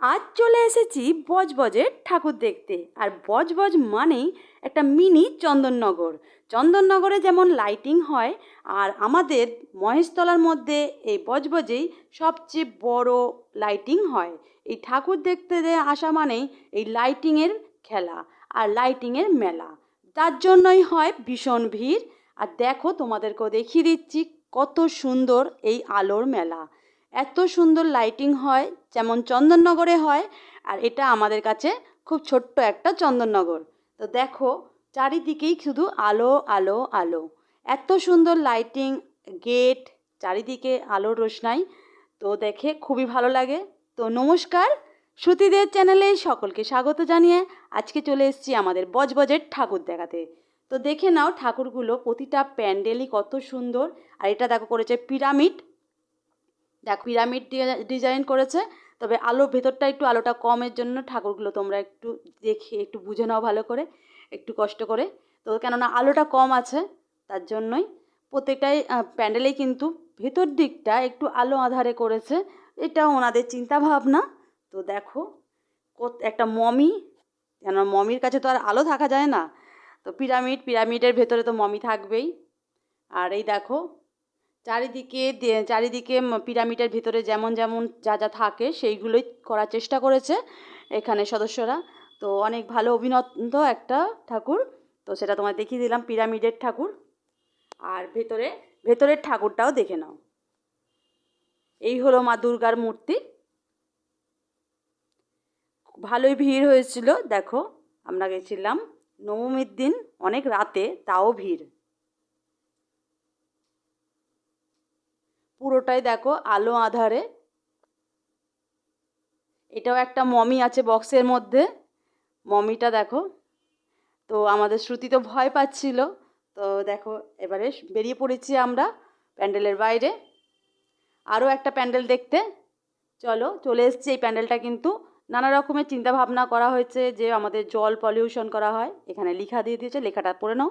আজ চলে এসেছি বজবজের ঠাকুর দেখতে। আর বজবজ মানেই একটা মিনি চন্দননগর। চন্দননগরে যেমন লাইটিং হয়, আর আমাদের মহেশতলার মধ্যে এই বজবজেই সবচেয়ে বড় লাইটিং হয়। এই ঠাকুর দেখতে আসা মানেই এই লাইটিংয়ের খেলা আর লাইটিংয়ের মেলা। তার জন্যই হয় ভীষণ ভিড়। আর দেখো তোমাদেরকেও দেখিয়ে দিচ্ছি কত সুন্দর এই আলোর মেলা। এত সুন্দর লাইটিং হয়, যেমন চন্দননগরে হয়, আর এটা আমাদের কাছে খুব ছোট্ট একটা চন্দননগর। তো দেখো, চারিদিকেই শুধু আলো আলো আলো। এত সুন্দর লাইটিং গেট চারিদিকে আলোর রোশনাই। তো দেখে খুবই ভালো লাগে। তো নমস্কার, শ্রুতিদের চ্যানেলে সকলকে স্বাগত জানিয়ে আজকে চলে এসেছি আমাদের বজবজের ঠাকুর দেখাতে। তো দেখে নাও ঠাকুরগুলো প্রতিটা প্যান্ডেলই কত সুন্দর। আর এটা দেখো করেছে পিরামিড। দেখ, পিরামিড ডিজাইন করেছে, তবে আলো ভেতরটা একটু আলোটা কমের জন্য ঠাকুরগুলো তোমরা একটু দেখে, একটু বুঝে নাও ভালো করে, একটু কষ্ট করে। তো কেননা আলোটা কম আছে, তার জন্যই প্রত্যেকটাই প্যান্ডেলেই কিন্তু ভেতর দিকটা একটু আলো আধারে করেছে এটা ওনাদের চিন্তা ভাবনা তো দেখো একটা মমি কেন মমির কাছে তো আর আলো থাকা যায় না। তো পিরামিড, পিরামিডের ভেতরে তো মমি থাকবেই। আর এই দেখো চারিদিকে চারিদিকে পিরামিডের ভিতরে যেমন যেমন যা যা থাকে সেইগুলোই করার চেষ্টা করেছে এখানে সদস্যরা। তো অনেক ভালো অভিনত একটা ঠাকুর। তো সেটা তোমায় দেখিয়ে দিলাম, পিরামিডের ঠাকুর। আর ভেতরে, ভেতরের ঠাকুরটাও দেখে নাও। এই হলো মা দুর্গার মূর্তি। ভালোই ভিড় হয়েছিল, দেখো, আমরা গেছিলাম নবমীর দিন, অনেক রাতে, তাও ভিড়। পুরোটাই দেখো আলো আধারে। এটাও একটা মমি আছে বক্সের মধ্যে। মমিটা দেখো। তো আমাদের শ্রুতি তো ভয় পাচ্ছিল। তো দেখো, এবারে বেরিয়ে পড়েছি আমরা প্যান্ডেলের বাইরে। আরও একটা প্যান্ডেল দেখতে। চলো, চলে এসছি। এই প্যান্ডেলটা কিন্তু নানা রকমের চিন্তা ভাবনা করা হয়েছে যে আমাদের জল পলিউশন করা হয়। এখানে লেখা দিয়ে দিয়েছে। লেখাটা পড়ে নাও।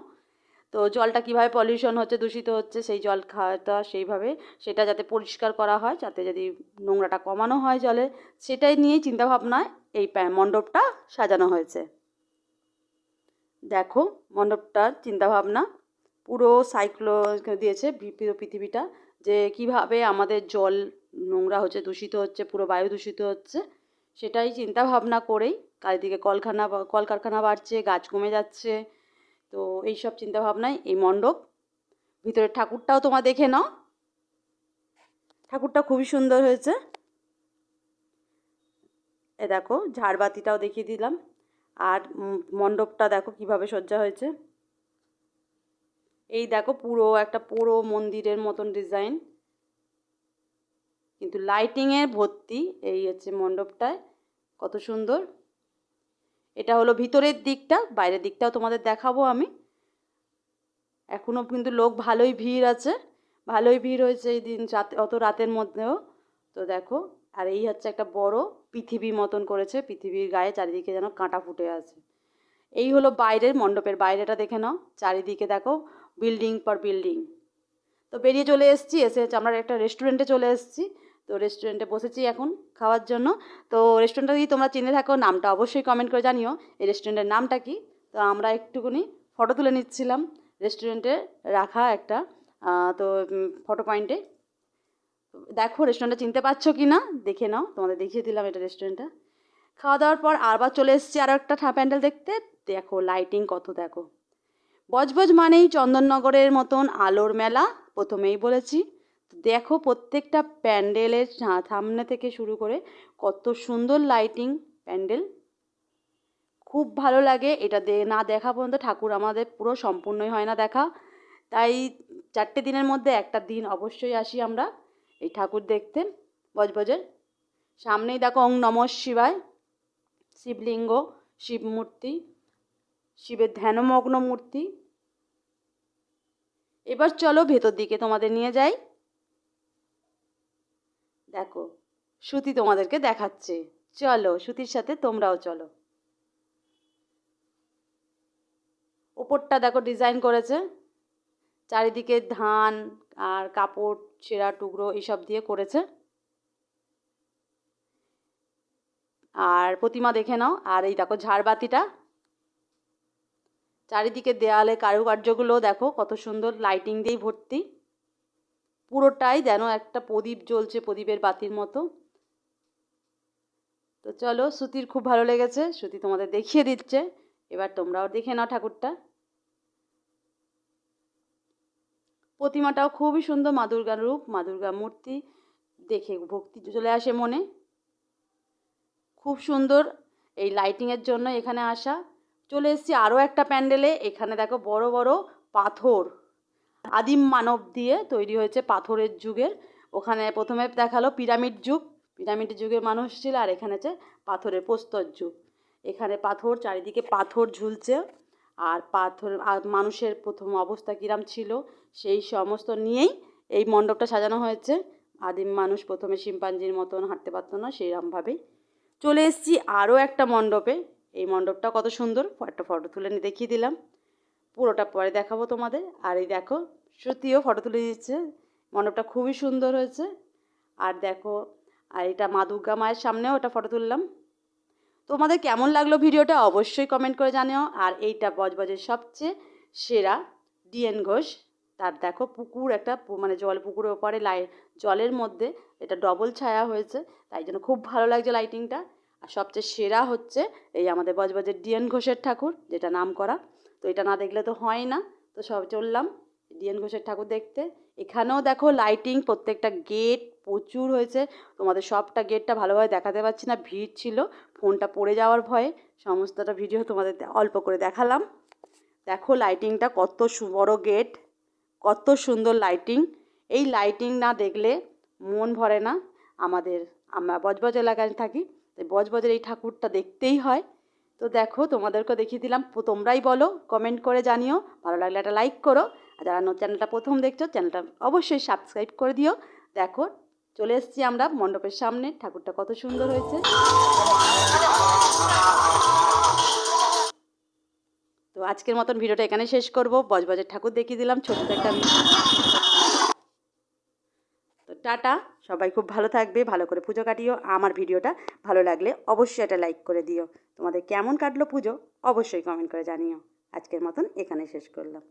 তো জলটা কীভাবে পলিউশন হচ্ছে, দূষিত হচ্ছে, সেই জল খাওয়াটা সেইভাবে সেটা যাতে পরিষ্কার করা হয়, যাতে যদি নোংরাটা কমানো হয় জলে, সেটাই নিয়েই চিন্তাভাবনায় এই মণ্ডপটা সাজানো হয়েছে। দেখো মণ্ডপটার চিন্তাভাবনা, পুরো সাইক্লো দিয়েছে পৃথিবীটা যে কীভাবে আমাদের জল নোংরা হচ্ছে, দূষিত হচ্ছে, পুরো বায়ু দূষিত হচ্ছে, সেটাই চিন্তা ভাবনা করেই চারিদিকে কলখানা কলকারখানা বাড়ছে, গাছ কমে যাচ্ছে তো এইসব চিন্তা ভাবনায় এই মণ্ডপ। ভিতরের ঠাকুরটাও তোমার দেখে নাও। ঠাকুরটা খুবই সুন্দর হয়েছে। এ দেখো, ঝাড়বাতিটাও দেখিয়ে দিলাম। আর মণ্ডপটা দেখো কীভাবে সজ্জা হয়েছে। এই দেখো পুরো, একটা পুরো মন্দিরের মতন ডিজাইন। কিন্তু লাইটিংয়ের ভর্তি এই হচ্ছে মণ্ডপটায়। কত সুন্দর। এটা হলো ভিতরের দিকটা, বাইরের দিকটাও তোমাদের দেখাবো আমি। এখনও কিন্তু লোক ভালোই ভিড় আছে, ভালোই ভিড় হয়েছে এই দিন রাত, অত রাতের মধ্যেও। তো দেখো, আর এই হচ্ছে একটা বড় পৃথিবী মতন করেছে, পৃথিবীর গায়ে চারিদিকে যেন কাঁটা ফুটে আছে। এই হলো বাইরের মণ্ডপের, বাইরেটা দেখে নাও, চারিদিকে দেখো বিল্ডিং পর বিল্ডিং তো বেরিয়ে চলে এসেছি, এসে আমরা একটা রেস্টুরেন্টে চলে এসেছি। তো রেস্টুরেন্টে বসেছি এখন খাওয়ার জন্য। তো রেস্টুরেন্টটা যদি তোমরা চিনে থাকো, নামটা অবশ্যই কমেন্ট করে জানিও। এই রেস্টুরেন্টের নামটা কি? তো আমরা একটুখানি ফটো তুলে নিচ্ছিলাম রেস্টুরেন্টে রাখা একটা তো ফটো পয়েন্টে দেখো রেস্টুরেন্টটা চিনতে পারছ কি না দেখে নাও, তোমাদের দেখিয়ে দিলাম এটা রেস্টুরেন্টটা খাওয়া দাওয়ার পর আবার চলে এসেছি আরও একটা ঠা প্যান্ডেল দেখতে। দেখো লাইটিং কত দেখো। বজবজ মানেই চন্দননগরের মতন আলোর মেলা, প্রথমেই বলেছি। দেখো প্রত্যেকটা প্যান্ডেলের সামনে থেকে শুরু করে কত সুন্দর লাইটিং প্যান্ডেল। খুব ভালো লাগে এটা না দেখা পর্যন্ত ঠাকুর আমাদের পুরো সম্পূর্ণই হয় না দেখা। তাই চারটে দিনের মধ্যে একটা দিন অবশ্যই আসি আমরা এই ঠাকুর দেখতে, বজবজের। সামনেই দেখো ওং নম শিবায়, শিবলিঙ্গ শিব মূর্তি শিবের ধ্যানমগ্ন মূর্তি এবার চলো ভেতর দিকে তোমাদের নিয়ে যাই। দেখো শ্রুতি তোমাদেরকে দেখাচ্ছে। চলো শ্রুতির সাথে তোমরাও চলো। ওপরটা দেখো ডিজাইন করেছে। চারিদিকে ধান আর কাপড়, ছেঁড়া টুকরো এইসব দিয়ে করেছে। আর প্রতিমা দেখে নাও, আর এই দেখো ঝাড়বাতিটা। চারিদিকে দেয়ালে কারুকার্যগুলো দেখো, কত সুন্দর লাইটিং দিয়েই ভর্তি। পুরোটাই যেন একটা প্রদীপ জ্বলছে প্রদীপের বাতির মতো। তো চলো শ্রুতির খুব ভালো লেগেছে শ্রুতি তোমাদের দেখিয়ে দিচ্ছে। এবার তোমরাও দেখে নাও ঠাকুরটা। প্রতিমাটাও খুবই সুন্দর, মা দুর্গার রূপ, মা দুর্গা মূর্তি, দেখে ভক্তি চলে আসে মনে। খুব সুন্দর এই লাইটিংয়ের জন্য এখানে আসা। চলে এসেছি আরও একটা প্যান্ডেলে, এখানে দেখো বড় বড় পাথর। আদিম মানব দিয়ে তৈরি হয়েছে পাথরের যুগের। ওখানে প্রথমে দেখাল পিরামিড যুগ। পিরামিড যুগের মানুষ ছিল আর এখানে হচ্ছে পাথরের প্রস্তর যুগ। এখানে পাথর, চারিদিকে পাথর ঝুলছে আর পাথর, আর মানুষের প্রথম অবস্থা কিরাম ছিল? সেই সমস্ত নিয়েই এই মণ্ডপটা সাজানো হয়েছে। আদিম মানুষ প্রথমে শিম্পাঞ্জির মতন হাঁটতে পারতো না সেইরকমভাবেই চলে এসেছি আরও একটা মণ্ডপে। এই মণ্ডপটা কত সুন্দর। একটা ফটো তুলে নিয়ে দেখিয়ে দিলাম। পুরোটা পরে দেখাবো তোমাদের। আর এই দেখো সত্যিও ফটো তুলে দিচ্ছে। মণ্ডপটা খুবই সুন্দর হয়েছে। আর দেখো, আর এটা মা দুর্গা মায়ের সামনেও একটা ফটো তুললাম। তোমাদের কেমন লাগল ভিডিওটা অবশ্যই কমেন্ট করে জানিও। আর এইটা বজবজের সবচেয়ে সেরা ডিএন ঘোষ। তার দেখো পুকুর একটা মানে জল পুকুরের ওপারে লাই, জলের মধ্যে এটা ডবল ছায়া হয়েছে। তাই জন্য খুব ভালো লাগছে লাইটিংটা আর সবচেয়ে সেরা হচ্ছে এই আমাদের বজবজের ডিএন ঘোষের ঠাকুর, যেটা নাম করা। তো এটা না দেখলে তো হয় না। তো সব চললাম ডিএন ঘোষের ঠাকুর দেখতে। এখানেও দেখো লাইটিং প্রত্যেকটা গেট প্রচুর হয়েছে। তোমাদের সবটা গেটটা ভালোভাবে দেখাতে পারছি না, ভিড় ছিল। ফোনটা পড়ে যাওয়ার ভয়ে সমস্তটা ভিডিও তোমাদের অল্প করে দেখালাম। দেখো লাইটিংটা কত বড় গেট কত সুন্দর লাইটিং এই লাইটিং না দেখলে মন ভরে না। আমাদের, আমরা বজবজ এলাকায় থাকি, তাই বজবজের এই ঠাকুরটা দেখতেই হয়। তো দেখো তোমাদেরকে দেখিয়ে দিলাম। তোমরাই বলো কমেন্ট করে জানিও। ভালো লাগলে একটা লাইক করো। আর যারা চ্যানেলটা প্রথম দেখছ, চ্যানেলটা অবশ্যই সাবস্ক্রাইব করে দিও। দেখো, চলে এসেছি আমরা মণ্ডপের সামনে। ঠাকুরটা কত সুন্দর হয়েছে। তো আজকের মতন ভিডিওটা এখানে শেষ করব। বজবজের ঠাকুর দেখিয়ে দিলাম, ছোট্ট একটা টাটা। সবাই খুব ভালো থাকবে, ভালো করে পুজো কাটিও। আমার ভিডিওটা ভালো লাগলে অবশ্যই এটা লাইক করে দিও। তোমাদের কেমন কাটলো পুজো অবশ্যই কমেন্ট করে জানিও। আজকের মতন এখানে শেষ করলাম।